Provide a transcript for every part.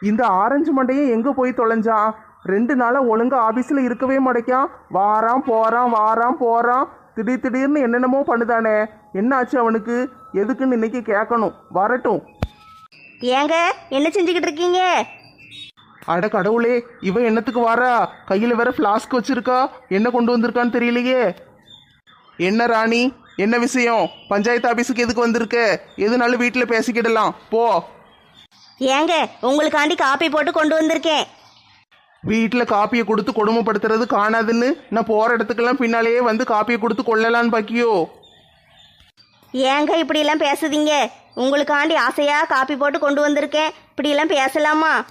இந்த ஆரஞ்சு மண்டையும் எங்க போய் தொலைஞ்சான் ரெண்டு நாளா ஒழுங்கா ஆபீஸ்ல இருக்கவே மாட்டேக்கான் வாரான் போறான் வாரான் போறான் திடீர் திடீர்னு என்னென்னமோ பண்ணுதானே? என்ன ஆச்சு அவனுக்கு? எதுக்குன்னு இன்னைக்கு கேட்கணும் வரட்டும். ஏங்க என்ன செஞ்சுக்கிட்டு இருக்கீங்க? அட கடவுளே இவன் என்னத்துக்கு வாரா? கையில வேற ஃப்ளாஸ்க் வச்சிருக்கா? என்ன கொண்டு வந்திருக்கான்னு தெரியலையே. என்ன ராணி? என்ன விஷயம்? பஞ்சாயத்து ஆபீஸுக்கு எதுக்கு வந்திருக்க? எதுனாலும் வீட்டில் பேசிக்கிடலாம். போ. ஏங்க உங்களுக்காண்டி காப்பி போட்டு கொண்டு வந்திருக்கேன். வீட்டில் காப்பியை கொடுத்து கொடுமைப்படுத்துறது காணாதுன்னு? நான் போகிற இடத்துக்கெல்லாம் பின்னாலேயே வந்து காப்பியை கொடுத்து கொள்ளலான்னு பாக்கியோ? ஏங்க இப்படியெல்லாம் பேசுதீங்க? உங்களுக்காண்டி ஆசையா காப்பி போட்டு கொண்டு வந்திருக்கேன். இப்படியெல்லாம் பேசலாமா?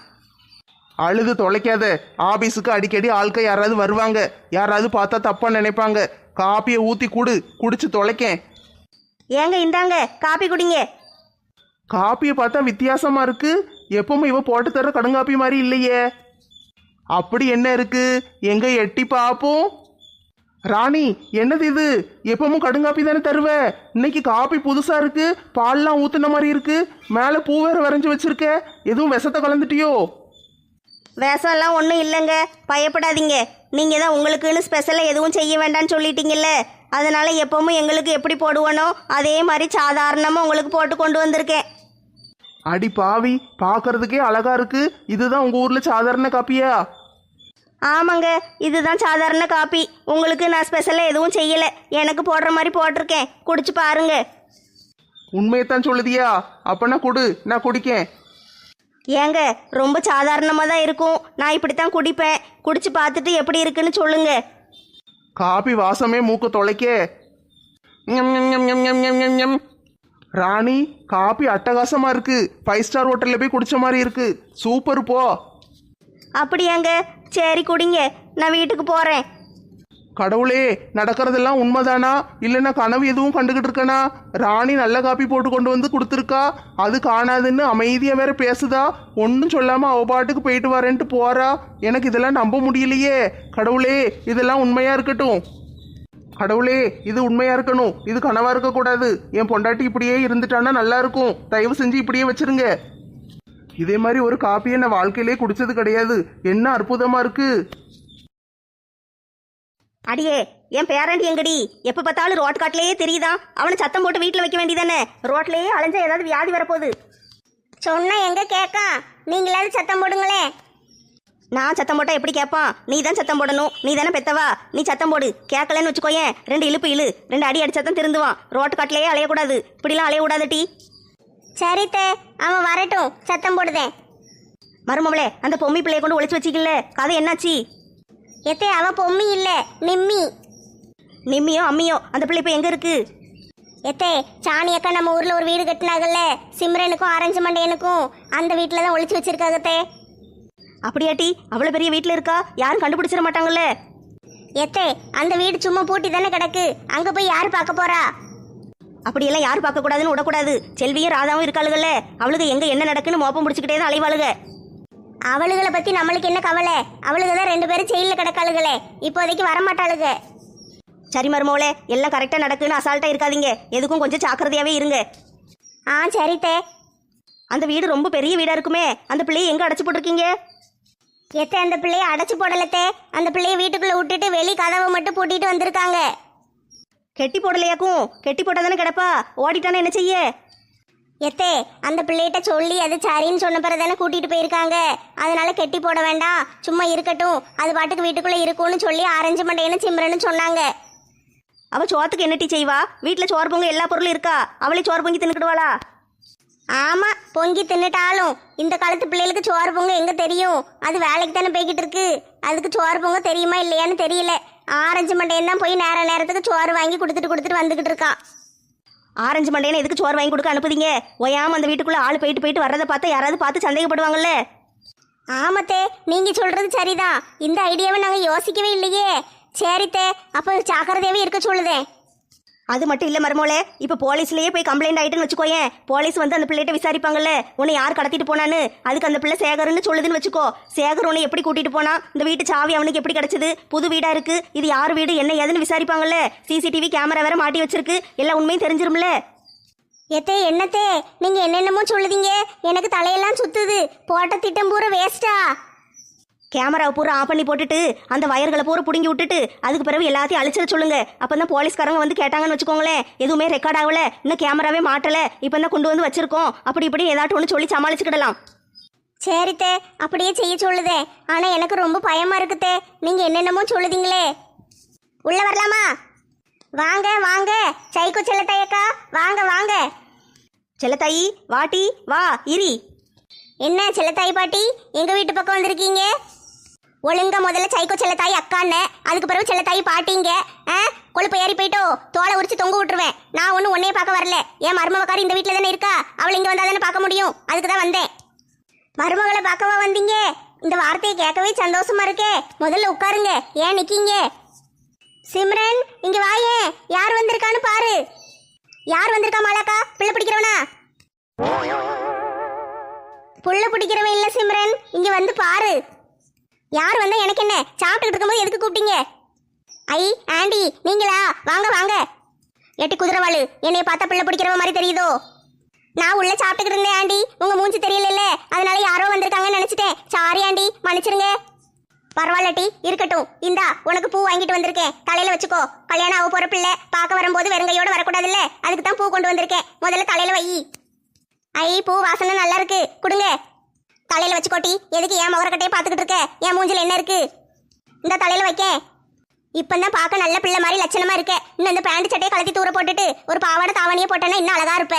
அழுது தொலைக்காத. ஆபீஸுக்கு அடிக்கடி ஆட்கள் யாராவது வருவாங்க. யாராவது பார்த்தா தப்பா நினைப்பாங்க. காப்பியை ஊற்றி குடு குடிச்சு தொலைக்கேன். ஏங்க இந்தாங்க காப்பி குடிங்க. காப்பியை பார்த்தா வித்தியாசமா இருக்கு. எப்பவும் இவ போட்டு தர கடுங்காப்பி மாதிரி இல்லையே. அப்படி என்ன இருக்கு? எங்க எட்டி பாப்போம். ராணி என்னது இது? எப்பவும் கடுங்காப்பி தானே தருவ? இன்னைக்கு காப்பி புதுசா இருக்கு. பால்லாம் ஊத்துன மாதிரி இருக்கு. மேலே பூ வேற வரைஞ்சு வச்சிருக்க. எதுவும் விஷத்தை கலந்துட்டியோ? வேஷம்லாம் ஒன்றும் இல்லைங்க. பயப்படாதீங்க. நீங்கள் தான் உங்களுக்குன்னு ஸ்பெஷலாக எதுவும் செய்ய வேண்டாம்னு சொல்லிட்டீங்கல்ல. அதனால எப்பவும் எங்களுக்கு எப்படி போடுவனோ அதே மாதிரி சாதாரணமாக உங்களுக்கு போட்டு கொண்டு வந்திருக்கேன். அடி பாவி பார்க்கறதுக்கே அழகா இருக்கு. இதுதான் உங்க ஊர்ல சாதாரண காப்பியா? ஆமாங்க இதுதான் சாதாரண காப்பி. உங்களுக்கு நான் ஸ்பெஷலாக எதுவும் செய்யலை. எனக்கு போடுற மாதிரி போட்டிருக்கேன். குடிச்சு பாருங்க. உண்மையைத்தான் சொல்லுதியா? அப்பனா குடு நான் குடிக்கேன். ஏங்க ரொம்ப சாதாரணமாக தான் இருக்கும். நான் இப்படி தான் குடிப்பேன். குடிச்சு பார்த்துட்டு எப்படி இருக்குன்னு சொல்லுங்க. காபி வாசமே மூக்கு தொலைக்கே. ராணி காபி அட்டகாசமா இருக்கு. ஃபைவ் ஸ்டார் ஹோட்டல்ல போய் குடிச்ச மாதிரி இருக்கு. சூப்பர் போ. அப்படியாங்க. சரி குடிங்க. நான் வீட்டுக்கு போகிறேன் கடவுளே நடக்கிறதெல்லாம் உண்மைதானா? இல்லைன்னா கனவு எதுவும் கண்டுகிட்டு இருக்கனா? ராணி நல்ல காப்பி போட்டு கொண்டு வந்து கொடுத்துருக்கா? அது காணாதுன்னு அமைதியா வேற பேசுதா? ஒன்றும் சொல்லாம அவ பாட்டுக்கு போயிட்டு வரேன்ட்டு போறா? எனக்கு இதெல்லாம் நம்ப முடியலையே. கடவுளே இதெல்லாம் உண்மையா இருக்கட்டும். கடவுளே இது உண்மையா இருக்கணும். இது கனவா இருக்கக்கூடாது. என் பொண்டாட்டி இப்படியே இருந்துட்டான்னா நல்லா இருக்கும். தயவு செஞ்சு இப்படியே வச்சிருங்க. இதே மாதிரி ஒரு காப்பியை நான் வாழ்க்கையிலே குடிச்சது கிடையாது. என்ன அற்புதமா இருக்கு. அடியே என் பேரண்டி எங்கடி? எப்ப பார்த்தாலும் ரோட் காட்டிலேயே தெரியுதான் அவனை சத்தம் போட்டு வீட்டில் வைக்க வேண்டியதானே? ரோட்லயே அலைஞ்சா ஏதாவது வியாதி வரப்போகுது. சொன்னா எங்க கேட்க? நீங்களாவது சத்தம் போடுங்களேன். நான் சத்தம் போட்டா எப்படி கேட்பான் நீ தான் சத்தம் போடணும். நீ தானே பெத்தவா? நீ சத்தம் போடு. கேட்கலன்னு வச்சுக்கோயேன். ரெண்டு இழுப்பு இழு. ரெண்டு அடி அடிச்சா திருந்துவான். ரோட்டு காட்டிலேயே அலையக்கூடாது. இப்படிலாம் அலையக்கூடாது டி. சரித்தே அவன் வரட்டும். சத்தம் போடுதேன் மருமவளே அந்த பொம்மி பிள்ளைய கொண்டு ஒளிச்சு வச்சிக்கல கதை என்னாச்சு? எத்தே அவ பொம்மி இல்ல. நிம்மி. நிம்மியோ அம்மியோ அந்த பிள்ளை இப்போ எங்க இருக்கு? எத்தே சாணி அக்கா நம்ம ஊர்ல ஒரு வீடு கட்டினாங்கல்ல. சிம்ரனுக்கும் ஆரஞ்சு மண்டையனுக்கும். அந்த வீட்டுல தான் ஒளிச்சு வச்சிருக்காங்கத்தே அப்படியாட்டி அவ்வளோ பெரிய வீட்டில் இருக்கா? யாரும் கண்டுபிடிச்சிட மாட்டாங்கல்ல? எத்தே அந்த வீடு சும்மா பூட்டி தானே கிடக்கு. அங்க போய் யார் பார்க்க போறா? அப்படியெல்லாம் யாரும் பார்க்கக்கூடாதுன்னு விடக்கூடாது. செல்வியும் ராதாவும் இருக்காளுகள்ல. அவளுக்கு எங்க என்ன நடக்குன்னு மோப்பம் முடிச்சுக்கிட்டே தான் அலைவாளுக. அவளுகளை பத்தி நம்மளுக்கு என்ன கவலை? அவளுக தான் ரெண்டு பேரும் ஜெயில கிடக்காளுகளே. இப்போதைக்கு வரமாட்டாளுக. சரி மருமவளே எல்லாம் கரெக்டாக நடக்குன்னு அசால்ட்டாக இருக்காதீங்க. எதுக்கும் கொஞ்சம் ஜாக்கிரதையாவே இருங்க. ஆ சரித்தே அந்த வீடு ரொம்ப பெரிய வீடா இருக்குமே. அந்த பிள்ளையை எங்க அடைச்சு போட்டிருக்கீங்க? எத்தே அந்த பிள்ளைய அடைச்சு போடலத்தே? அந்த பிள்ளைய வீட்டுக்குள்ள விட்டுட்டு வெளி கதவை மட்டும் பூட்டிட்டு வந்திருக்காங்க. கெட்டி போடலையாக்கும் கெட்டி போட்டா தானே கிடப்பா? ஓடிட்டானே என்ன செய்ய? எத்தே அந்த பிள்ளைகிட்ட சொல்லி அது சரின்னு சொன்ன பிறகு தானே கூட்டிட்டு போயிருக்காங்க. அதனால கெட்டி போட வேண்டாம். சும்மா இருக்கட்டும். அது பாட்டுக்கு வீட்டுக்குள்ள இருக்கும்னு சொல்லி ஆரஞ்சு மண்டையன்னு சிம்ரன்னு சொன்னாங்க. அவ சோத்துக்கு என்ன டீ செய்வா? வீட்டில் சோறு பொங்க எல்லா பொருளும் இருக்கா? அவளே சோறு பொங்கி தின்னுக்கிடுவாளா? ஆமா பொங்கி தின்னுட்டாலும் இந்த காலத்து பிள்ளைகளுக்கு சோறு பொங்க எங்க தெரியும்? அது வேலைக்கு தானே போய்கிட்டு இருக்கு. அதுக்கு சோறு பொங்க தெரியுமா இல்லையான்னு தெரியல. ஆரஞ்சு மண்டையன் தான் போய் நேர நேரத்துக்கு சோறு வாங்கி கொடுத்துட்டு கொடுத்துட்டு வந்துகிட்டு இருக்கான். ஆரஞ்சு மண்டையனை எதுக்கு சோறு வாங்கி கொடுக்க அனுப்புதீங்க? ஒயாம அந்த வீட்டுக்குள்ள ஆள் போயிட்டு போயிட்டு வர்றதை பார்த்தா யாராவது பார்த்து சந்தேகப்படுவாங்கல்ல? ஆமத்தே நீங்க சொல்றது சரிதான். இந்த ஐடியாவை நாங்க யோசிக்கவே இல்லையே. சரித்தே அப்போ ஜாக்கிரதையாவே இருக்க சொல்லுதேன் அது மட்டும் இல்ல மருமோளே இப்ப போலீஸ்லயே போய் கம்ப்ளைண்ட் ஆயிட்டுன்னு வச்சுக்கோயேன். போலீஸ் வந்து அந்த பிள்ளைகிட்ட விசாரிப்பாங்கல்ல உன்னை யார் கடத்திட்டு போனான்னு. அதுக்கு அந்த பிள்ளை சேகர்னு சொல்லுதுன்னு வச்சுக்கோ. சேகர் உன்னை எப்படி கூட்டிட்டு போனா? இந்த வீட்டு சாவி அவனுக்கு எப்படி கிடைச்சது? புது வீடா இருக்கு. இது யார் வீடு? என்ன ஏதுன்னு விசாரிப்பாங்கல்ல. சிசிடிவி கேமரா வேற மாட்டி வச்சிருக்கு. எல்லா உண்மையும் தெரிஞ்சிரும்ல. எத்தே என்னத்தே? நீங்க என்னென்னமோ சொல்லுதீங்க. எனக்கு தலையெல்லாம் சுத்துது. போட்ட திட்டம் பூரா வேஸ்டா கேமராவை பூரா ஆஃப் பண்ணி போட்டுட்டு அந்த வயர்களை பூரா பிடுங்கி விட்டுட்டு அதுக்கு பிறகு எல்லாத்தையும் அழிச்சிட சொல்லுங்க. அப்பதான் போலீஸ்காரங்க வந்து கேட்டாங்கன்னு வச்சுக்கோங்களேன். எதுவுமே ரெக்கார்ட் ஆகல இன்னும் கேமராவே மாட்டல இப்போ தான் கொண்டு வந்து வச்சிருக்கோம். அப்படி இப்படி ஏதாட்டும் ஒன்று சொல்லி சமாளிச்சுக்கிடலாம். சரித்தே அப்படியே செய்ய சொல்லுதே ஆனா எனக்கு ரொம்ப பயமா இருக்குத்தே நீங்க என்னென்னமோ சொல்லுதீங்களே. உள்ள வரலாமா? வாங்க வாங்க. சைக்கோ செல்லத்தையக்கா வாங்க வாங்க. செல்லத்தாயி வாட்டி வா இரி. என்ன செல்லத்தாய் பாட்டி எங்க வீட்டு பக்கம் வந்திருக்கீங்க? ஒழுங்கா முதல்ல சைக்கோ செல்லத்தாய் அக்கான்னு அதுக்கு பிறகு செல்லத்தாய் பாட்டிங்க ஆ? கொழுப்பு ஏறி போயிட்டோ தோலை உரிச்சு தொங்க விட்டுருவேன். நான் ஒன்றும் உன்னையே பார்க்க வரல. என் மருமவக்காரி இந்த வீட்டில் தானே இருக்கா? அவள் இங்கே வந்தால் தானே பார்க்க முடியும். அதுக்கு தான் வந்தேன். மருமகளை பார்க்கவா வந்தீங்க? இந்த வார்த்தையை கேட்கவே சந்தோஷமா இருக்கே. முதல்ல உட்காருங்க. ஏன் நிக்கீங்க? சிம்ரன் இங்க வாயே யார் வந்திருக்கான்னு பாரு. யார் வந்திருக்கா மாலாக்கா? பிள்ளை பிடிக்கிறவனா? புள்ள பிடிக்கிறவன் இல்ல சிம்ரன். இங்க வந்து பாரு. யார் வந்தா எனக்கு என்ன? சாப்பிட்டுக்கிட்டு இருக்கும்போது எதுக்கு கூப்பிட்டீங்க? ஐ ஆண்டி நீங்களா? வாங்க வாங்க. எட்டி குதிரவாளு என்னைய பார்த்தா பிள்ளை பிடிக்கிறவ மாதிரி தெரியுதோ? நான் உள்ள சாப்பிட்டுக்கிட்டு இருந்தேன் ஆண்டி. உங்க மூஞ்சி தெரியல அதனால யாரோ வந்திருக்காங்கன்னு நினைச்சிட்டேன். Sorry aunty. மன்னிச்சிருங்க. பரவாயில்லட்டி இருக்கட்டும். இந்தா உனக்கு பூ வாங்கிட்டு வந்திருக்கேன். தலையில வச்சுக்கோ. கல்யாணம் ஆக போற பிள்ளை பார்க்க வரும்போது வெறுங்கையோட வரக்கூடாதுல்ல? அதுக்கு தான் பூ கொண்டு வந்திருக்கேன். முதல்ல தலையில வை. ஐ பூ வாசனை நல்லா இருக்கு. கொடுங்க. தலையில வச்சுக்கோட்டி எதுக்கு என் முகரக்கட்டையே பார்த்துக்கிட்டு இருக்க? என் மூஞ்சில் என்ன இருக்கு? இந்த தலையில வைக்க. இப்பந்தான் பார்க்க நல்ல பிள்ளை மாதிரி லட்சணமா இருக்க. இன்னும் இந்த பேண்ட் சட்டையை கலத்தி தூர போட்டுட்டு ஒரு பாவாடை தாவணியை போட்டேன்னா இன்னும் அழகா இருப்ப.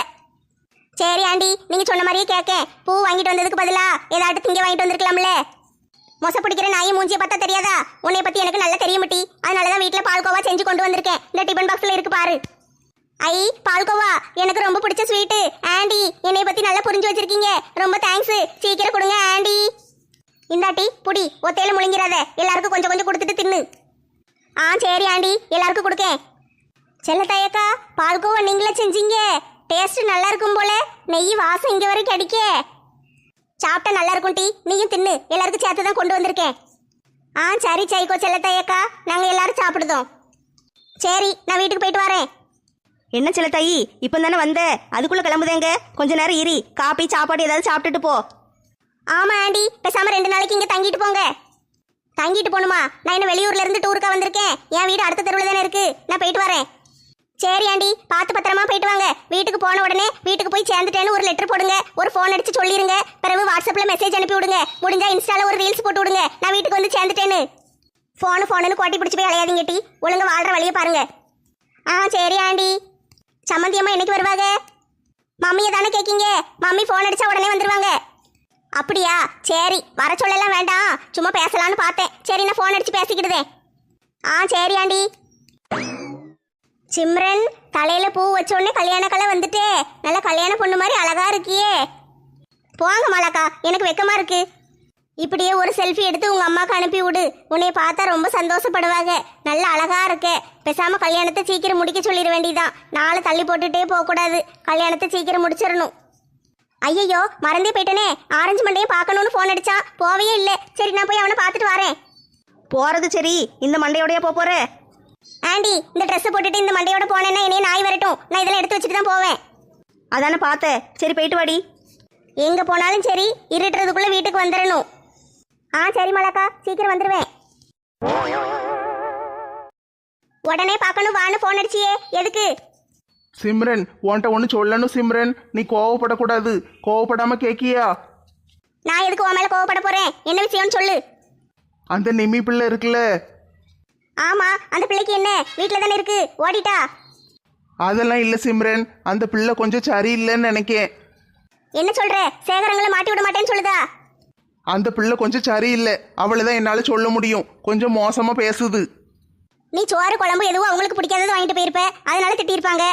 சரி ஆண்டி நீங்க சொன்ன மாதிரியே கேட்க. பூ வாங்கிட்டு வந்ததுக்கு பதிலா ஏதாட்டு திங்க வாங்கிட்டு வந்திருக்கலாம்ல? மொச பிடிக்கிற நாயை மூஞ்சியை பார்த்தா தெரியாதா? உன்னை பத்தி எனக்கு நல்லா தெரியும் முட்டி. அதனாலதான் வீட்டுல பால்கோவா செஞ்சு கொண்டு வந்திருக்கேன். இந்த டிபன் பாக்ஸ்ல இருக்கு பாரு. ஐ பால்கோவா எனக்கு ரொம்ப பிடிச்ச ஸ்வீட்டு ஆண்டி என்னை பத்தி நல்லா புரிஞ்சு வச்சிருக்கீங்க. ரொம்ப தேங்க்ஸ் சீக்கிரம் கொடுங்க ஆண்டி. இந்தாட்டி புடி ஒத்தையில முழுங்கிறாத எல்லாருக்கும் கொஞ்சம் கொஞ்சம் கொடுத்துட்டு தின்னு. ஆ சரி ஆண்டி. எல்லாருக்கும் கொடுக்கேன் செல்லத்தாயக்கா பால்கோவா நீங்களே செஞ்சீங்க. டேஸ்ட் நல்லா இருக்கும் போல. நெய் வாசம் இங்கே வரைக்கும் அடிக்க. சாப்பிட்டா நல்லா இருக்கும் டீ. நீயும் தின்னு. எல்லாருக்கும் சேர்த்து தான் கொண்டு வந்திருக்கேன். ஆ சரி சைக்கோ செல்லத்தாயக்கா நாங்கள் எல்லாரும் சாப்பிடுதோம். சரி நான் வீட்டுக்கு போயிட்டு வரேன். என்ன செல்லத்தாயி இப்போ தானே வந்த? அதுக்குள்ளே கிளம்புதேங்க. கொஞ்ச நேரம் இரி. காப்பி சாப்பாடு ஏதாவது சாப்பிட்டுட்டு போ. ஆமாம் ஆண்டி. பேசாமல் ரெண்டு நாளைக்கு இங்கே தங்கிட்டு போங்க. தங்கிட்டு போகணுமா நான் என்ன வெளியூர்ல இருந்து டூருக்கா வந்திருக்கேன். என் வீடு அடுத்த தெருவில் தானே இருக்கு. நான் போயிட்டு வரேன். சரி ஆண்டி. பார்த்து பத்திரமா போயிட்டு வாங்க. வீட்டுக்கு போன உடனே வீட்டுக்கு போய் சேர்ந்துட்டேன்னு ஒரு லெட்டர் போடுங்க. ஒரு ஃபோன் அடிச்சு சொல்லிடுங்க பிறகு வாட்ஸ்அப்பில் மெசேஜ் அனுப்பி விடுங்க முடிஞ்சா இன்ஸ்டால ஒரு ரீல்ஸ் போட்டு விடுங்க. நான் வீட்டுக்கு வந்து சேர்ந்துட்டேன்னு. ஃபோனு ஃபோனுன்னு கோட்டி பிடிச்சி போய் அலையாதீங்க டி. ஒழுங்கா வாழ்கிற வழியை பாருங்க. ஆ சரி ஆண்டி. சம்மந்தி அம்மா என்னைக்கு வருவாங்க? மம்மியை தானே கேட்கீங்க மம்மி ஃபோன் அடித்தா உடனே வந்துடுவாங்க அப்படியா? சரி வர சொல்லலாம் வேண்டாம். சும்மா பேசலாம்னு பார்த்தேன். சரி நான் ஃபோன் அடித்து பேசிக்கிடுதேன். ஆ சரி ஆண்டி. சிம்ரன் தலையில் பூ வச்சோடனே கல்யாண கலை வந்துட்டே. நல்ல கல்யாண பொண்ணு மாதிரி அழகாக இருக்கியே. போங்க மாலாக்கா. எனக்கு வெக்கமாக இருக்குது இப்படியே ஒரு செல்ஃபி எடுத்து உங்க அம்மாக்கு அனுப்பி விடு. உன்னை பார்த்தா ரொம்ப சந்தோஷப்படுவாங்க. நல்ல அழகா இருக்க. பேசாம கல்யாணத்தை சீக்கிரம் முடிக்க சொல்லிட வேண்டியதான் நாளை தள்ளி போட்டுட்டே போக கூடாது கல்யாணத்தை சீக்கிரம் முடிச்சிடணும். ஐயையோ மறந்தே போயிட்டனே. ஆரஞ்சு மண்டையை பார்க்கணும்னு ஃபோன் அடிச்சா. போவே இல்லை. சரி நான் போய் அவனை பார்த்துட்டு வரேன். போறது சரி. இந்த மண்டையோடய போக போற. ஆண்டி இந்த ட்ரெஸ் போட்டுட்டு இந்த மண்டையோட போனேன்னா என்னைய நாய் வரட்டும். நான் இதெல்லாம் எடுத்து வச்சுட்டு தான் போவேன். அதானே பார்த்த. சரி போயிட்டு வாடி. எங்க போனாலும் சரி இருட்டுறதுக்குள்ள வீட்டுக்கு வந்துடணும். ஆ சரி மலக்கா. சீக்கிரம் வந்துருவேன். உடனே பார்க்கணும் வான்னு ஃபோன் அடிச்சியே. எதுக்கு? சிம்ரன் உன்கிட்ட ஒன்று சொல்லணும் சிம்ரன். நீ கோவப்படக்கூடாது. கோவப்படாம கேக்கியா? நான் எதுக்கு உன் மேல கோவப்பட போறேன்? என்ன விஷயம்னு சொல்லு. அந்த நிம்மி பிள்ளை இருக்குல்ல? ஆமா அந்த பிள்ளைக்கு என்ன? வீட்டில் தானே இருக்கு. ஓடிட்டா? அதெல்லாம் இல்லை சிம்ரன். அந்த பிள்ளை கொஞ்சம் சரியில்லைன்னு நினைக்கேன். என்ன சொல்ற? சேகரங்களை மாட்டி விட மாட்டேன்னு சொல்லுதா? அந்த பிள்ளை கொஞ்சம் சரியில்லை. அவளை தான் என்னால் சொல்ல முடியும். கொஞ்சம் மோசமாக பேசுது. நீ சோறு குழம்பு எதுவும் அவங்களுக்கு பிடிக்காதது வாங்கிட்டு போயிருப்ப. அதனால திட்டியிருப்பாங்க.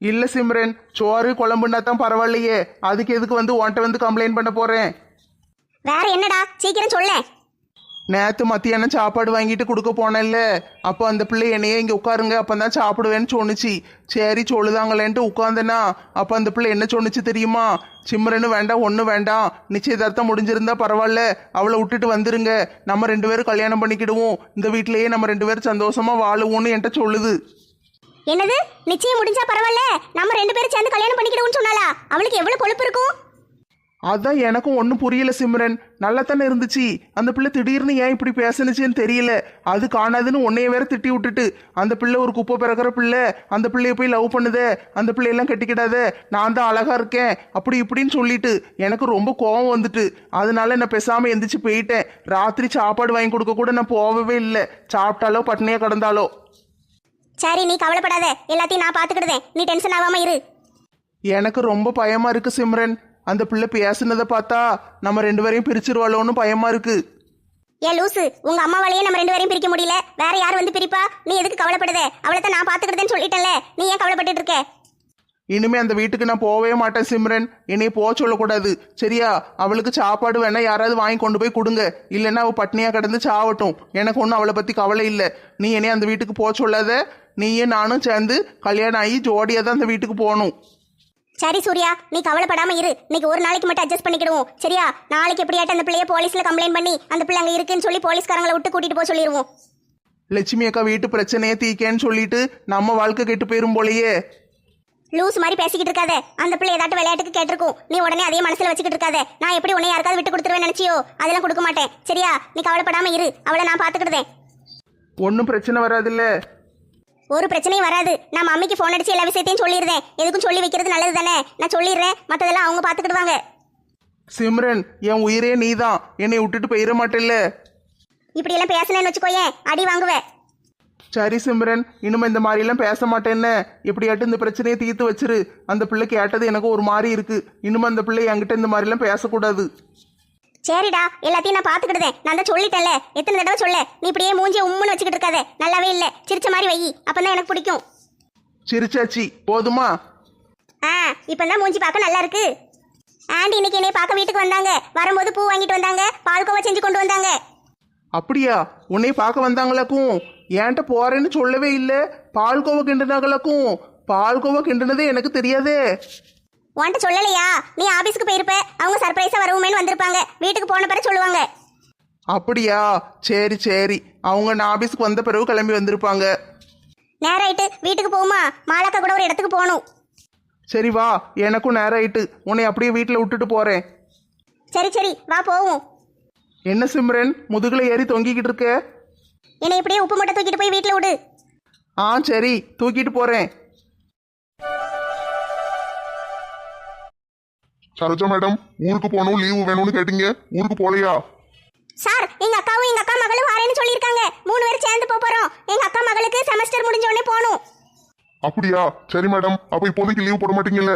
இல்லை சிம்ரன் சோறு குழம்புன்னா தான் பரவாயில்லையே. அதுக்கு எதுக்கு வந்து உன்கிட்ட வந்து கம்ப்ளைண்ட் பண்ண போகிறேன் வேற என்னடா? சீக்கிரம் சொல்லேன். நேற்று மத்தியானம் சாப்பாடு வாங்கிட்டு கொடுக்க போனேன்ல. அப்போ அந்த பிள்ளை என்னையே இங்கே உட்காருங்க அப்போ தான் சாப்பிடுவேன்னு சொன்னுச்சு. சரி சொல்லுதாங்களேன்ட்டு உட்காந்தனா அப்போ அந்த பிள்ளை என்ன சொன்னுச்சு தெரியுமா? சிம்ரனு வேண்டாம் ஒன்றும் வேண்டாம். நிச்சயதார்த்தம் முடிஞ்சிருந்தா பரவாயில்ல. அவளை விட்டுட்டு வந்துருங்க. நம்ம ரெண்டு பேரும் கல்யாணம் பண்ணிக்கிடுவோம். இந்த வீட்டிலேயே நம்ம ரெண்டு பேரும் சந்தோஷமா வாழுவோம்னு என்கிட்ட சொல்லுது. என்னது? நிச்சயம் முடிஞ்சா பரவாயில்ல. நம்ம ரெண்டு பேரும் சேர்ந்து கல்யாணம் பண்ணிக்கிடுவோம்னு சொன்னாலா அவளுக்கு எவ்வளவு கொழுப்பு இருக்கும்? அதான் எனக்கும் ஒன்றும் புரியல சிம்ரன். நல்லா தானே இருந்துச்சு. அந்த பிள்ளை திடீர்னு ஏன் இப்படி பேசுனுச்சுன்னு தெரியல. அது காணாதுன்னு உன்னைய வேற திட்டி விட்டுட்டு அந்த பிள்ளை ஒரு குப்பை பிறக்கிற பிள்ளை அந்த பிள்ளைய போய் லவ் பண்ணுதே அந்த பிள்ளையெல்லாம் கட்டிக்கிடாத நான் தான் அழகா இருக்கேன் அப்படி இப்படின்னு சொல்லிட்டு எனக்கு ரொம்ப கோவம் வந்துட்டு. அதனால நான் பேசாம எந்திரிச்சு போயிட்டேன். ராத்திரி சாப்பாடு வாங்கி கொடுக்க கூட நான் போகவே இல்லை. சாப்பிட்டாலோ பட்னியா கிடந்தாலோ. சரி நீ கவலைப்படாத. எல்லாத்தையும் நான் பாத்துக்கிடுதேன் நீ டென்ஷன் ஆகாம இரு. எனக்கு ரொம்ப பயமா இருக்கு சிம்ரன். அந்த பிள்ளை பேசுனதை பார்த்தா நம்ம ரெண்டு பேரையும் பிரிச்சிருவாளோன்னு பயமா இருக்கு. ஏ லூசு உங்க அம்மாவாலேயே நம்ம ரெண்டு பேரையும் பிரிக்க முடியல. வேற யார் வந்து பிரிப்பா? நீ எதுக்கு கவலைப்படுதே? அவளை தான் நான் பாத்துக்கிட்டேன்னு சொல்லிட்டேன்ல. நீ ஏன் கவலைப்பட்டுட்டு இருக்க? இனிமே அந்த வீட்டுக்கு நான் போகவே மாட்டேன் சிம்ரன். என்னைய போக சொல்லக்கூடாது. சரியா? அவளுக்கு சாப்பாடு வேணா யாராவது வாங்கி கொண்டு போய் கொடுங்க. இல்லைன்னா அவள் பட்னியா கிடந்து சாவட்டும். எனக்கு ஒன்றும் அவளை பத்தி கவலை இல்லை. நீ என்னைய அந்த வீட்டுக்கு போக சொல்லாத. நீயும் நானும் சேர்ந்து கல்யாணம் ஆகி ஜோடியா தான் அந்த வீட்டுக்கு போகணும். சரி சூர்யா நீ கவலைப்படாம இரு. இன்னைக்கு ஒரு நாளைக்கு மட்டும் அட்ஜஸ்ட் பண்ணிக்கிடுவோம். சரியா? நாளைக்கு எப்படியாட்டும் அந்த பிள்ளைய போலீஸ்ல கம்ப்ளைண்ட் பண்ணி அந்த பிள்ளை அங்க இருக்குன்னு சொல்லி போலீஸ்காரங்களை விட்டு கூட்டிட்டு போக சொல்லிடுவோம் லட்சுமி அக்கா வீட்டு பிரச்சனையை தீக்கேன்னு சொல்லிட்டு நம்ம வாழ்க்கை கெட்டு போயிரும் போலயே. லூஸ் மாதிரி பேசிக்கிட்டு இருக்காத. அந்த பிள்ளை ஏதாட்டும் விளையாட்டுக்கு கேட்டிருக்கும். நீ உடனே அதே மனசுல வச்சுக்கிட்டு இருக்காத. நான் எப்படி உன்னை யாருக்காவது விட்டு கொடுத்துருவேன் நினைச்சியோ? அதெல்லாம் கொடுக்க மாட்டேன். சரியா? நீ கவலைப்படாம இரு. அவளை நான் பாத்துக்கிடுதேன் ஒன்றும் பிரச்சனை வராதுல்ல. ஒரு பிரச்சனையும் வராது. நான் மம்மிக்கு ஃபோன் அடிச்சு எல்லா விஷயத்தையும் சொல்லிடுறேன். எதுக்கும் சொல்லி வைக்கிறது நல்லது தானே நான் சொல்லிடுறேன். மற்றதெல்லாம் அவங்க பார்த்துக்கிடுவாங்க. சிம்ரன் என் உயிரே நீதான். என்னை விட்டுட்டு போயிட மாட்டேல்ல. இப்படியெல்லாம் பேசினேன்னு வச்சுக்கோயேன். அடி வாங்குவேன். சரி சிம்ரன் இனிமே இந்த மாதிரிலாம் பேச மாட்டேன்னு. எப்படியாட்டும் இந்த பிரச்சனையை தீர்த்து வச்சிரு. அந்த பிள்ளை கேட்டது எனக்கு ஒரு மாதிரி இருக்கு. இனிமே அந்த பிள்ளை என்கிட்ட இந்த மாதிரிலாம் பேசக்கூடாது. சரிடா எல்லாத்தையும் நான் பார்த்துக்கிடுதேன். நான் தான் சொல்லிட்டேன்ல. எத்தனை தடவை சொல்ல? நீ இப்படியே மூஞ்சிய உம்முன்னு வச்சுக்கிட்டு இருக்காத. நல்லாவே இல்லை. சிரிச்ச மாதிரி வை. அப்பதான் எனக்கு பிடிக்கும். சிரிச்சாச்சி. போதுமா? ஆ இப்போ தான் மூஞ்சி பார்க்க நல்லா இருக்கு. ஆண்டி இன்னைக்கு என்னைய பார்க்க வீட்டுக்கு வந்தாங்க. வரும்போது பூ வாங்கிட்டு வந்தாங்க. பால்கோவா செஞ்சு கொண்டு வந்தாங்க. அப்படியா? உன்னை பார்க்க வந்தாங்களாக்கும். ஏன்ட்ட போறேன்னு சொல்லவே இல்லை. பால்கோவா கிண்டுனாங்களாக்கும். பால்கோவா கிண்டுனதே எனக்கு தெரியாதே. உன்கிட்ட சொல்லலையா? நீ ஆபீஸ்க்கு போயிருப்ப. அவங்க சர்ப்ரைஸா வருவோமேன்னு வந்திருப்பாங்க. வீட்டுக்கு போன பிறகு சொல்லுவாங்க. அப்படியா? சரி சரி. அவங்க நான் ஆபீஸ்க்கு வந்த பிறகு கிளம்பி வந்திருப்பாங்க. நேராயிட்டு வீட்டுக்கு போகுமா? மாலாக்கா கூட ஒரு இடத்துக்கு போகணும். சரி வா. எனக்கும் நேரம் ஆயிட்டு. உன்னை அப்படியே வீட்டில் விட்டுட்டு போறேன். சரி சரி. வா போவோம். என்ன சிம்ரன்? முதுகுல ஏறி தொங்கிக்கிட்டு இருக்க? என்னை இப்படியே உப்பு மூட்டை தூக்கிட்டு போய் வீட்டில் விடு. ஆ சரி. தூக்கிட்டு போறேன். சரோஜா மேடம் ஊருக்கு போகணும் லீவு வேணும்னு கேட்டீங்க. ஊருக்கு போலையா சார் எங்க அக்காவும் எங்க அக்கா மகளும் வரேன்னு சொல்லியிருக்காங்க. மூணு பேரும் சேர்ந்து போப் போறோம். எங்க அக்கா மகளுக்கு செமஸ்டர் முடிஞ்ச உடனே போகணும். அப்படியா? சரி மேடம் அப்ப இப்போதைக்கு லீவு போட மாட்டீங்கல்ல?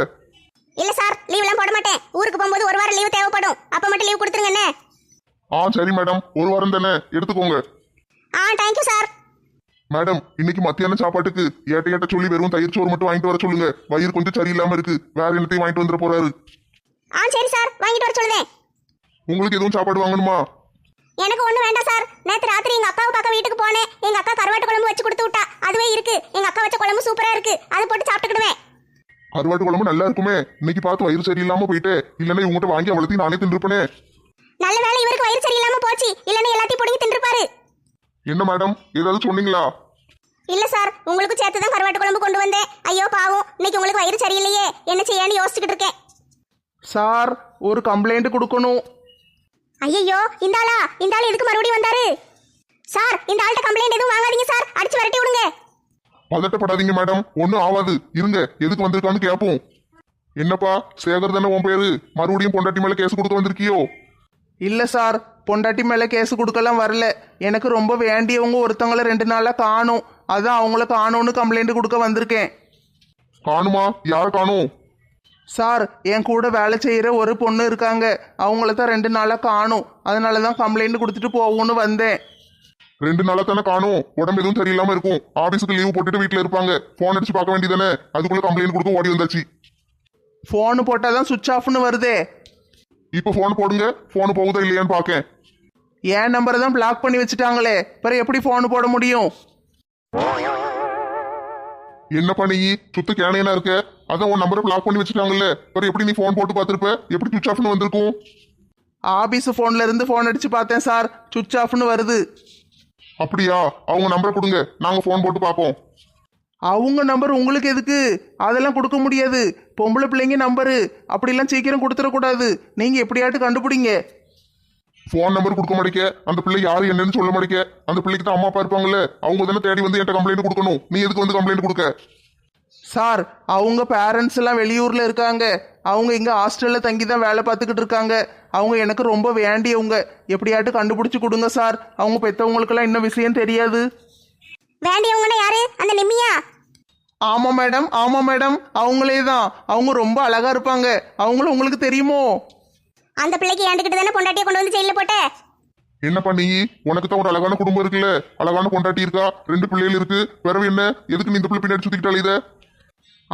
இல்ல சார் லீவ்லாம் போட மாட்டேன். ஊருக்கு போகும்போது ஒரு வாரம் லீவு தேவைப்படும். அப்ப மட்டும் லீவ் கொடுத்துருங்க என்ன? ஆ சரி மேடம் ஒரு வாரம் தானே எடுத்துக்கோங்க. ஆ தேங்க்யூ சார். மேடம் இன்னைக்கு மத்தியான சாப்பாட்டுக்கு ஏட்ட ஏட்ட சொல்லி வெறும் தயிர் சோறு மட்டும் வாங்கிட்டு வர சொல்லுங்க. வயிறு கொஞ்சம் சரியில்லாம இருக்கு. வேற என்னத்தையும் வாங்கிட்டு வந்துட போறாரு. ஆ சரி சார். வாங்கிட்டு வர சொல்லுதேன் உங்களுக்கு எதுவும் சாப்பாடு வாங்கணுமா? எனக்கு ஒண்ணு வேண்டாம் சார். நேத்து ராத்திரி எங்க அக்காவை பார்க்க வீட்டுக்கு போனேன். எங்க அக்கா கருவாட்டு குழம்பு வச்சு கொடுத்து விட்டா. அதுவே இருக்கு. எங்க அக்கா வச்ச குழம்பு சூப்பரா இருக்கு. அதை போட்டு சாப்பிட்டுக்கிடுவேன். கருவாட்டு குழம்பு நல்லா இருக்குமே. இன்னைக்கு பார்த்து வயிறு சரியில்லாம போயிட்டு. இல்லைன்னா இவங்ககிட்ட வாங்கி அவ்வளோத்தையும் நானே தின்றுப்பனே. நல்ல வேளை இவருக்கு வயிறு சரியில்லாம போச்சு. இல்லைன்னா எல்லாத்தையும் பிடிங்கி தின்றுப்பாரு. என்ன மேடம்? ஏதாவது சொன்னீங்களா? இல்ல சார். உங்களுக்கு சேர்த்து தான் கருவாட்டு குழம்பு கொண்டு வந்தேன். ஐயோ பாவம். இன்னைக்கு உங்களுக்கு வயிறு சரியில்லையே. என்ன செய்யான்னு யோசிச்சுக்கிட்டு இருக்கேன். சார் ஒரு கம்ப்ளைண்ட் கொடுக்கணும். ஐயோ இந்த ஆளா? இந்த ஆள் எதுக்கு மறுபடியும் வந்தாரு? சார் இந்த ஆள்கிட்ட கம்ப்ளைண்ட் எதுவும் வாங்காதீங்க சார். அடிச்சு விரட்டி விடுங்க. பதட்டப்படாதீங்க மேடம். ஒன்றும் ஆகாது இருங்க எதுக்கு வந்திருக்கான்னு கேட்போம் என்னப்பா சேகர் தானே உன் பேரு? மறுபடியும் பொண்டாட்டி மேல கேஸ் கொடுக்க வந்திருக்கியோ? இல்லை சார் பொண்டாட்டி மேலே கேஸ் கொடுக்கலாம் வரல. எனக்கு ரொம்ப வேண்டியவங்க ஒருத்தவங்கள ரெண்டு நாளாக காணும். அதான் அவங்கள காணும்னு கம்ப்ளைண்ட் கொடுக்க வந்திருக்கேன். காணுமா? யார காணும்? சார் என் கூட வேலை செய்கிற ஒரு பொண்ணு இருக்காங்க. அவங்கள தான் ரெண்டு நாளாக காணும். அதனால தான் கம்ப்ளைண்ட் கொடுத்துட்டு போகணும்னு வந்தேன். ரெண்டு நாளா தானே காணும். உடம்பு எதுவும் சரியில்லாம இருக்கும். ஆபீஸுக்கு லீவு போட்டுட்டு வீட்ல இருப்பாங்க. போன் அடிச்சு பார்க்க வேண்டியதானே அதுக்குள்ள கம்ப்ளைண்ட் கொடுக்க ஓடி வந்தாச்சு. ஃபோனு போட்டால் தான் சுவிட்ச் ஆஃப்னு வருதே. இப்போ போன் போடுங்க. போன் போகுதா இல்லையான்னு பார்க்கேன். என் நம்பரை தான் பிளாக் பண்ணி வச்சுட்டாங்களே. பிறகு எப்படி ஃபோனு போட முடியும்? என்னப்பா நீ சுத்த கேனையனா இருக்க? அதான் உன் நம்பரை பிளாக் பண்ணி வச்சுட்டாங்கல்ல பிறகு எப்படி நீ போன் போட்டு பார்த்திருப்ப? எப்படி சுவிச் ஆஃப்னு வந்திருக்கும்? ஆபீஸ் ஃபோன்ல இருந்து ஃபோன் அடிச்சு பார்த்தேன் சார் சுவிட்ச் ஆஃப்னு வருது. அப்படியா? அவங்க நம்பரை கொடுங்க. நாங்க போன் போட்டு பார்ப்போம். அவங்க நம்பர் உங்களுக்கு எதுக்கு? அதெல்லாம் கொடுக்க முடியாது. பொம்பளை பிள்ளைங்க நம்பரு அப்படிலாம் சீக்கிரம் கொடுத்துடக்கூடாது. நீங்க எப்படியாட்டு கண்டுபிடிங்க. ஃபோன் நம்பர் கொடுக்க மாட்டேங்க. அந்த பிள்ளை யாரு என்னன்னு சொல்ல மாட்டேங்க. அந்த பிள்ளைக்கு தான் அம்மா அப்பா இருப்பாங்கல்ல. அவங்க தானே தேடி வந்து என்கிட்ட கம்ப்ளைண்ட் கொடுக்கணும். நீ எதுக்கு வந்து கம்ப்ளைண்ட் கொடுக்க? சார் அவங்க பேரண்ட்ஸ் எல்லாம் வெளியூர்ல இருக்காங்க. அவங்க இங்க ஹாஸ்டல்ல தங்கி தான் வேலை பார்த்துக்கிட்டு இருக்காங்க. அவங்க எனக்கு ரொம்ப வேண்டியவங்க. எப்படியாட்டு கண்டுபிடிச்சு கொடுங்க சார். அவங்க பெத்தவங்களுக்கெல்லாம் இன்னும் விஷயம் தெரியாது. வேண்டியவங்கன்னா யாரு? அந்த நிம்மியா? ஆமா மேடம் ஆமா மேடம் அவங்களே தான். அவங்க ரொம்ப அழகா இருப்பாங்க. அவங்களும் உங்களுக்கு தெரியுமோ? அந்த பிள்ளைக்கு ஏண்டுக்கிட்டு தானே பொண்டாட்டியை கொண்டு வந்து ஜெயிலில் போட்ட? என்னப்பா நீ? உனக்கு தான் ஒரு அழகான குடும்பம் இருக்குல்ல. அழகான பொண்டாட்டி இருக்கா? ரெண்டு பிள்ளைகள் இருக்கு. பிறகு என்ன? எதுக்கு நீ இந்த பிள்ளை பின்னாடி சுத்திக்கிட்டாலே இதை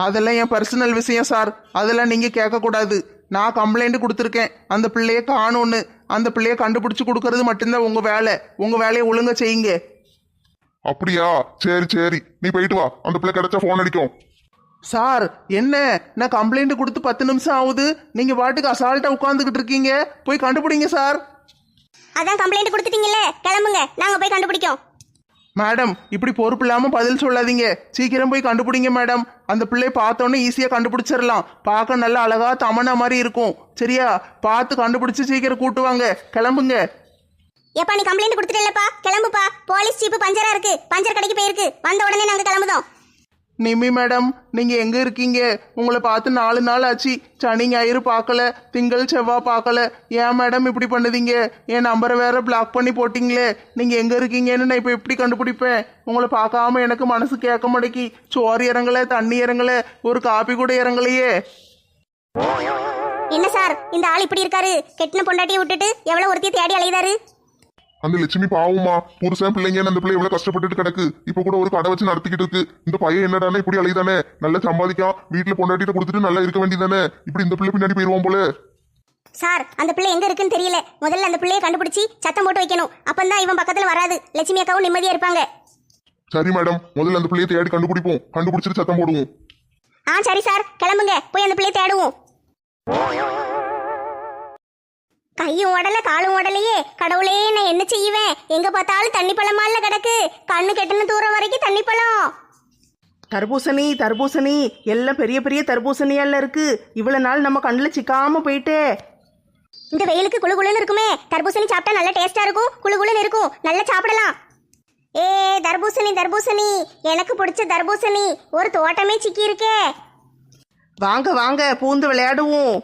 அதெல்லாம் என் பர்சனல் விஷயம் சார் அதெல்லாம் நீங்க கேட்கக்கூடாது. நான் கம்ப்ளைண்ட் கொடுத்துருக்கேன். அந்த பிள்ளைய காணும்னு அந்த பிள்ளைய கண்டுபிடிச்சு கொடுக்கறது மட்டும்தான் உங்க வேலை. உங்க வேலையை ஒழுங்கா செய்யுங்க. அப்படியா? சரி சரி. நீ போயிட்டு வா. அந்த பிள்ளை கிடைச்சா ஃபோன் அடிக்கும். சார் என்ன? நான் கம்ப்ளைண்ட் கொடுத்து பத்து நிமிஷம் ஆகுது. நீங்க பாட்டுக்கு அசால்ட்டா உட்காந்துக்கிட்டு இருக்கீங்க. போய் கண்டுபிடிங்க சார் அதான் கம்ப்ளைண்ட் கொடுத்துட்டீங்கல்ல. கிளம்புங்க. நாங்கள் போய் கண்டுபிடிக்கோம். மேடம் இப்படி பொறுப்பு இல்லாமல் பதில் சொல்லாதீங்க. சீக்கிரம் போய் கண்டுபிடிங்க மேடம். அந்த பிள்ளைய பார்த்தோன்னே ஈஸியாக கண்டுபிடிச்சிடலாம். பார்க்க நல்லா அழகா தமனா மாதிரி இருக்கும். சரியா? பார்த்து கண்டுபிடிச்சு சீக்கிரம் கூட்டுவாங்க கிளம்புங்க. எப்பா நீ கம்ப்ளைண்ட் கொடுத்துட்டேல்லப்பா. கிளம்புப்பா. போலீஸ் சீப்பு பஞ்சரா இருக்கு. பஞ்சர் கடைக்கு போயிருக்கு. வந்த உடனே நாங்கள் கிளம்புதோம். நிமி மேடம் நீங்க எங்க இருக்கீங்க? உங்களை பார்த்து நாலு நாள் ஆச்சு. சனி ஞாயிறு பார்க்கல. திங்கள் செவ்வாய் பார்க்கல. ஏன் மேடம் இப்படி பண்ணுதீங்க? என் நம்பரை வேற பிளாக் பண்ணி போட்டீங்களே. நீங்க எங்க இருக்கீங்கன்னு நான் இப்போ எப்படி கண்டுபிடிப்பேன்? உங்களை பார்க்காம எனக்கு மனசு கேட்க மாட்டேக்கி சோறு இறங்கல தண்ணி இறங்கல ஒரு காப்பி கூட இறங்கலையே. என்ன சார்? இந்த ஆள் இப்படி இருக்காரு. கெட்டின பொண்டாட்டியை விட்டுட்டு எவ்வளவு ஒருத்தி தேடி அலையுதாரு? அந்த லட்சுமி பாவமா புருஷன் பிள்ளைங்கன்னு அந்த பிள்ளை எவ்வளவு கஷ்டப்பட்டுட்டு கிடக்கு? இப்ப கூட ஒரு கடை வச்சு நடத்திக்கிட்டு இருக்கு. இந்த பையன் என்னடானே இப்படி அலைதானே நல்லா சம்பாதிக்கான். வீட்டுல பொண்டாட்டிட்ட கொடுத்துட்டு நல்லா இருக்க வேண்டியதானே இப்படி இந்த பிள்ளை பின்னாடி போயிருவான் போல. சார் அந்த பிள்ளை எங்க இருக்குன்னு தெரியல. முதல்ல அந்த பிள்ளையை கண்டுபிடிச்சி சத்தம் போட்டு வைக்கணும். அப்பந்தான் இவன் பக்கத்துல வராது. லட்சுமி அக்காவும் நிம்மதியா இருப்பாங்க. சரி மேடம். முதல்ல அந்த பிள்ளையை தேடி கண்டுபிடிப்போம். கண்டுபிடிச்சிட்டு சத்தம் போடுவோம். ஆ சரி சார். கிளம்புங்க. போய் அந்த பிள்ளையை தேடுவோம். கையும் உடல காலும் உடலையே கடவுளே நான் என்ன செய்வேன்? எங்க பார்த்தாலும் தண்ணி பழமால கிடக்கு. கண்ணு கெட்டுன தூரம் வரைக்கும் தண்ணி பழம் தர்பூசணி தர்பூசணி எல்லாம் பெரிய பெரிய தர்பூசணியால இருக்கு. இவ்வளவு நாள் நம்ம கண்ணில் சிக்காம போயிட்டே. இந்த வெயிலுக்கு குளு குளுன்னு இருக்குமே. தர்பூசணி சாப்பிட்டா நல்ல டேஸ்டா இருக்கும். குளு குளுன்னு இருக்கும். நல்லா சாப்பிடலாம். ஏ தர்பூசணி தர்பூசணி. எனக்கு பிடிச்ச தர்பூசணி. ஒரு தோட்டமே சிக்கி இருக்கே வாங்க வாங்க பூந்து விளையாடுவோம்.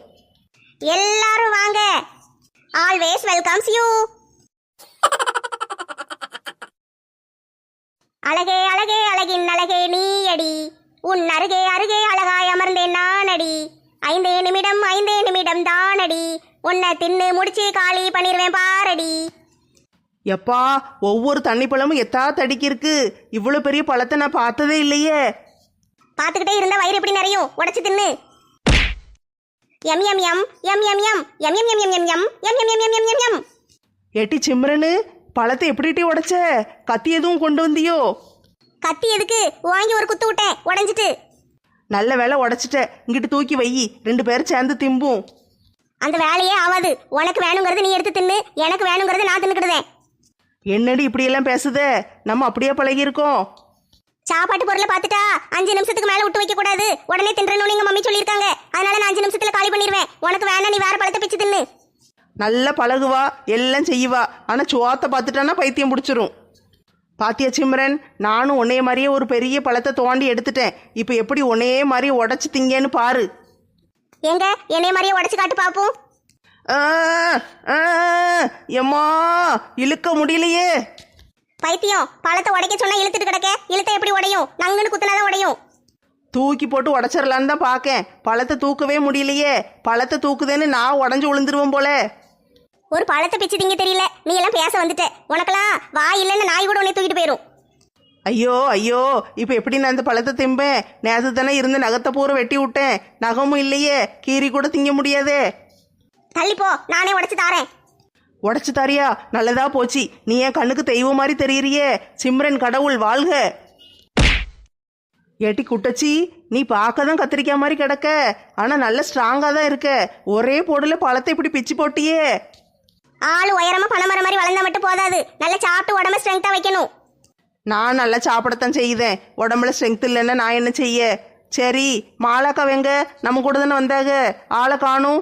எல்லாரும் வாங்க. ஆல்வேஸ் வெல்கம்ஸ் யூ அழகே அழகே அழகின் அழகே நீயடி. உன் அருகே அருகே அழகாய் அமர்ந்தேன் நானடி. ஐந்தே நிமிடம் ஐந்தே நிமிடம் தானடி. உன்னை தின்னு முடிச்சு காலி பண்ணிருவேன் பாரடி. எப்பா ஒவ்வொரு தண்ணி பழமும் எத்தா தடிக்கு இருக்கு இவ்வளவு பெரிய பழத்தை நான் பார்த்ததே இல்லையே. பார்த்துக்கிட்டே இருந்தா வயிறு எப்படி நிறையும்? உடைச்சு தின்னு. எம் எம் எம் எம் எம் எம் எம் எம் எம் எம் எம் எம் எம் எம் எம் எம் எம் எம் ஏட்டி சிம்ரனு பழத்தை எப்படிட்டி உடைச்ச கத்தி எதுவும் கொண்டு வந்தியோ கத்தி எதுக்கு வாங்கி ஒரு குத்து விட்டேன் உடைஞ்சிட்டு நல்ல வேலை உடைச்சிட்ட இங்கிட்டு தூக்கி வை ரெண்டு பேரும் சேர்ந்து திம்பும் அந்த வேலையே ஆகாது உனக்கு வேணுங்கிறது நீ எடுத்து தின்னு எனக்கு வேணுங்கிறது நான் தின்னுக்கிடுதேன் என்னடி இப்படியெல்லாம் பேசுதே நம்ம அப்படியே பழகியிருக்கோம் சாப்பாட்டு பொருளை பார்த்துட்டா அஞ்சு நிமிஷத்துக்கு மேல விட்டு வைக்க கூடாது. உடனே தின்றணும்னு எங்க மம்மி சொல்லியிருக்காங்க. அதனால நான் அஞ்சு நிமிஷத்துல காலி பண்ணிடுவேன் உனக்கு வேணா நீ வேற பழத்தை பிச்சு தின்னு. நல்லா பழகுவா எல்லாம் செய்வா. ஆனால் சுவாத்தை பார்த்துட்டானா பைத்தியம் பிடிச்சிரும். பாத்தியா சிம்ரன் நானும் உன்னைய மாதிரியே ஒரு பெரிய பழத்தை தோண்டி எடுத்துட்டேன். இப்போ எப்படி உன்னையே மாதிரி உடச்சி திங்கன்னு பாரு. எங்க என்னைய மாதிரியே உடைச்சு காட்டு பாப்போம். ஆ, ஆ, எம்மா இழுக்க முடியலையே. பைத்தியம் பழத்தை உடைக்க சொன்னா இழுத்துட்டு கிடக்க. இழுத்த எப்படி உடையும்? நங்குன்னு குத்துனாதான் உடையும். தூக்கி போட்டு உடச்சிடலான்னு தான் பார்க்கேன் பழத்தை தூக்கவே முடியலையே. பழத்தை தூக்குதேன்னு நான் உடஞ்சு விழுந்துருவேன் போல. ஒரு பழத்தை பிச்சு திங்க தெரியல. நீ எல்லாம் பேச வந்துட்ட. உனக்கெல்லாம் வாய் இல்லைன்னு நாய் கூட உன்னை தூக்கிட்டு போயிரும். ஐயோ ஐயோ இப்போ எப்படி நான் இந்த பழத்தை திம்பேன்? நேற்று தானே இருந்து நகத்தை பூரா வெட்டி விட்டேன். நகமும் இல்லையே. கீரி கூட திங்க முடியாதே. தள்ளிப்போ நானே உடைச்சு தாரேன். உடச்சு தாரியா நல்லதா போச்சு. நீ என் கண்ணுக்கு தெய்வம் மாதிரி தெரியறியே. சிம்ரன் கடவுள் வாழ்க. ஏட்டி குட்டச்சி நீ பார்க்க தான் கத்திரிக்காய் மாதிரி கிடக்க. ஆனா நல்ல ஸ்ட்ராங்கா தான் இருக்க. ஒரே போடல பழத்தை இப்படி பிச்சு போட்டியே. ஆளு உயரமா பணமரம் மாதிரி வளர்ந்தா மட்டும் போதாது. நல்லா சாப்பிட்டு உடம்ப ஸ்ட்ரென்த்தா வைக்கணும். நான் நல்லா சாப்பிடத்தான் செய்தேன். உடம்புல ஸ்ட்ரென்த் இல்லைன்னா நான் என்ன செய்ய? சரி மாலாக்கா வெங்க நம்ம கூட தானே வந்தாங்க. ஆளை காணும்.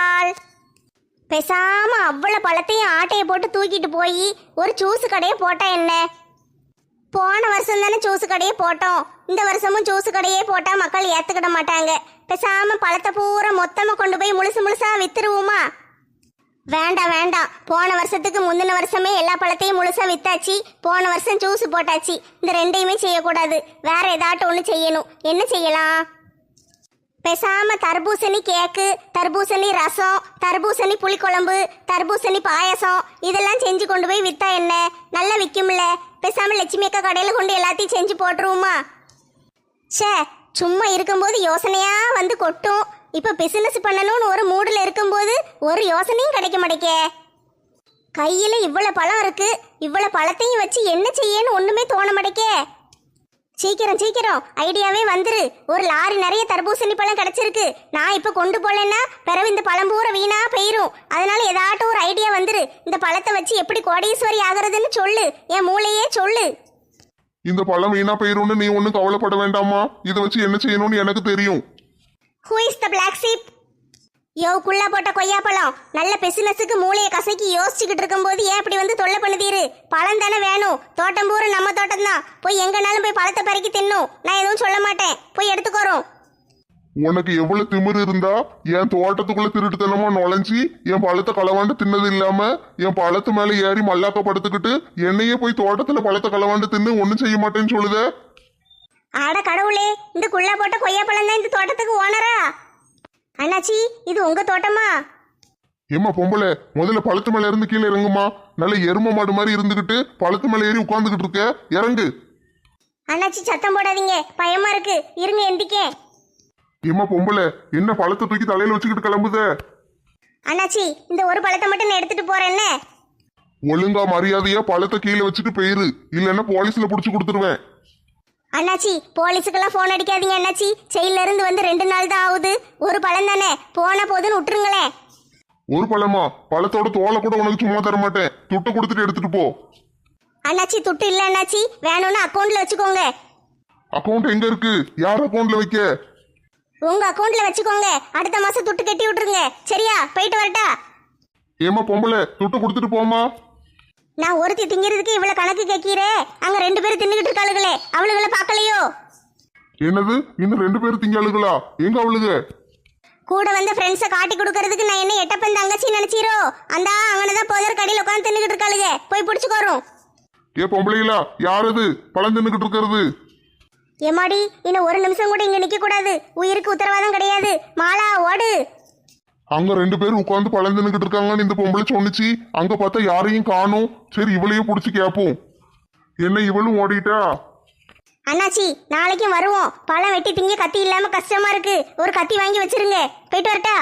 பேசாம அவ்வளோ பழத்தையும் ஆட்டையை போட்டு தூக்கிட்டு போய் ஒரு ஜூஸ் கடையை போட்டா என்ன? போன வருஷம் தானே ஜூஸ் கடையே போட்டோம். இந்த வருஷமும் ஜூஸ் கடையே போட்டா மக்கள் ஏத்துக்கிட மாட்டாங்க. பேசாம பழத்தை பூரா மொத்தமா கொண்டு போய் முழுசு முழுசா வித்துருவோமா? வேண்டாம் வேண்டாம். போன வருஷத்துக்கு முந்தின வருஷமே எல்லா பழத்தையும் முழுசா வித்தாச்சு. போன வருஷம் ஜூஸ் போட்டாச்சு. இந்த ரெண்டையுமே செய்யக்கூடாது. வேற ஏதாட்டும் ஒன்று செய்யணும். என்ன செய்யலாம்? பேசாம தர்பூசணி கேக்கு தர்பூசணி ரசம் தர்பூசணி புளிக்குழம்பு தர்பூசணி பாயசம் இதெல்லாம் செஞ்சு கொண்டு போய் வித்தா என்ன? நல்லா விற்கும்ல பேசாம லட்சுமி அக்கா கடையில் கொண்டு எல்லாத்தையும் செஞ்சு போட்டுருவோமா? ச்சே சும்மா இருக்கும்போது யோசனையா வந்து கொட்டும். இப்போ பிசினஸ் பண்ணணும்னு ஒரு மூடில் இருக்கும்போது ஒரு யோசனையும் கிடைக்க மாட்டேக்கே. கையில் இவ்வளோ பழம் இருக்கு. இவ்வளோ பழத்தையும் வச்சு என்ன செய்யன்னு ஒன்றுமே தோண மாட்டேக்கே. சீக்கிரம் சீக்கிரம். ஐடியாவே வந்துரு. ஒரு லாரி நிறைய தர்பூசணி பழம் கிடைச்சிருக்கு. நான் இப்ப கொண்டு போலேன்னா பிறகு இந்த பழம் பூரா வீணா போயிரும். அதனால ஏதாட்டும் ஒரு ஐடியா வந்துரு. இந்த பழத்தை வச்சு எப்படி கோடீஸ்வரி ஆகுறதுன்னு சொல்லு. என் மூளையே சொல்லு. இந்த பழம் வீணா போயிரும்னு நீ ஒன்றும் கவலைப்பட வேண்டாமா இதை வச்சு என்ன செய்யணும்னு எனக்கு தெரியும். Who is the black sheep யோ குள்ளா போட்ட கொய்யாப்பழம். நல்ல பிசினஸுக்கு மூளையை கசக்கி யோசிச்சுக்கிட்டு இருக்கும்போது ஏன் இப்படி வந்து தொல்லை பண்ணுதீரு? பழம் தானே வேணும். தோட்டம் பூரா நம்ம தோட்டம் தான் போய் எங்கனாலும் போய் பழத்தை பறிக்கி தின்னும். நான் எதுவும் சொல்ல மாட்டேன். போய் எடுத்துக்கோறோம். உனக்கு எவ்வளவு திமிரு இருந்தா என் தோட்டத்துக்குள்ள திருட்டுத்தனமா நுழைஞ்சி என் பழத்தை களவாண்டு தின்னது இல்லாம என் பழத்து மேல ஏறி மல்லாக்க படுத்துக்கிட்டு என்னையே போய் தோட்டத்துல பழத்தை களவாண்டு தின்னு ஒண்ணும் செய்ய மாட்டேன்னு சொல்லுத? ஆட கடவுளே இந்த குள்ளா போட்ட கொய்யாப்பழம் தான் இந்த தோட்டத்துக்கு ஓனரா? அண்ணாச்சி இது உங்க தோட்டமா? ஏம்மா பொம்பளை முதல்ல பழத்து மேல இருந்து கீழே இறங்குமா? நல்ல எரும மாடு மாதிரி இருந்துகிட்டு பழத்து மேல ஏறி உட்கார்ந்துகிட்டு இருக்க. இறங்கு. அண்ணாச்சி சத்தம் போடாதீங்க. பயமா இருக்கு. இருங்க எந்திக்கேன். ஏம்மா பொம்பளை என்ன பழத்தை தூக்கி தலையில வச்சுக்கிட்டு கிளம்புத? அண்ணாச்சி இந்த ஒரு பழத்தை மட்டும் நான் எடுத்துட்டு போறேன்னு ஒழுங்கா மரியாதையா பழத்தை கீழே வச்சுட்டு போயிரு. இல்லைன்னா போலீஸ்ல புடிச்சு கொடுத்துருவேன். அண்ணாச்சி போலீஸுக்கெல்லாம் ஃபோன் அடிக்காதீங்க அண்ணாச்சி. செயல்ல இருந்து வந்து ரெண்டு நாள் தான் ஆகுது. ஒரு பழம் தானே? போன போதுன்னு விட்டுருங்களேன். ஒரு பழமா? பழத்தோட தோலை கூட உனக்கு சும்மா தர மாட்டேன். துட்டை கொடுத்துட்டு எடுத்துட்டு போ. அண்ணாச்சி துட்டு இல்ல அண்ணாச்சி. வேணும்னு அக்கௌண்ட்ல வச்சுக்கோங்க. அக்கவுண்ட் எங்க இருக்கு? யார் அக்கவுண்ட்ல வைக்க? உங்க அக்கௌண்ட்ல வச்சுக்கோங்க. அடுத்த மாசம் துட்டு கட்டி விட்டுருங்க. சரியா? போயிட்டு வரட்டா? ஏம்மா பொம்பளை துட்டை கொடுத்துட்டு போமா நான் ஒருத்தி திங்கிறதுக்கு இவ்வளவு கணக்கு கேட்கிறே. அங்க ரெண்டு பேரும் தின்னுகிட்டு இருக்காளுகளே. அவளுகளை பார்க்கலையோ? என்னது? இன்னும் ரெண்டு பேரும் திங்காளுகளா? எங்க அவளுக? கூட வந்த ஃப்ரெண்ட்ஸை காட்டி கொடுக்கறதுக்கு நான் என்ன எட்டப்பன் தங்கச்சி நினைச்சீரோ? அந்த அங்கனதான் போதர் கடையில் உட்காந்து தின்னுகிட்டு இருக்காளுங்க போய் பிடிச்சுக்கோரும் ஏ பொம்பளைகளா யார் அது? பழம் தின்னுக்கிட்டு இருக்கிறது. ஏமாடி இன்னும் ஒரு நிமிஷம் கூட இங்க நிக்க கூடாது உயிருக்கு உத்தரவாதம் கிடையாது. மாலா ஓடு. அங்க ரெண்டு பேரும் உட்காந்து பழந்துன்னுகிட்டு இருக்காங்கன்னு இந்த பொம்பளை சொன்னுச்சு. அங்க பார்த்தா யாரையும் காணும். சரி இவளையே புடிச்சு கேப்போம். என்ன இவளும் ஓடிட்டா? அண்ணாச்சி நாளைக்கும் வருவோம். பழம் வெட்டி திங்க கத்தி இல்லாம கஷ்டமா இருக்கு. ஒரு கத்தி வாங்கி வச்சிருங்க. போயிட்டு வரட்டா?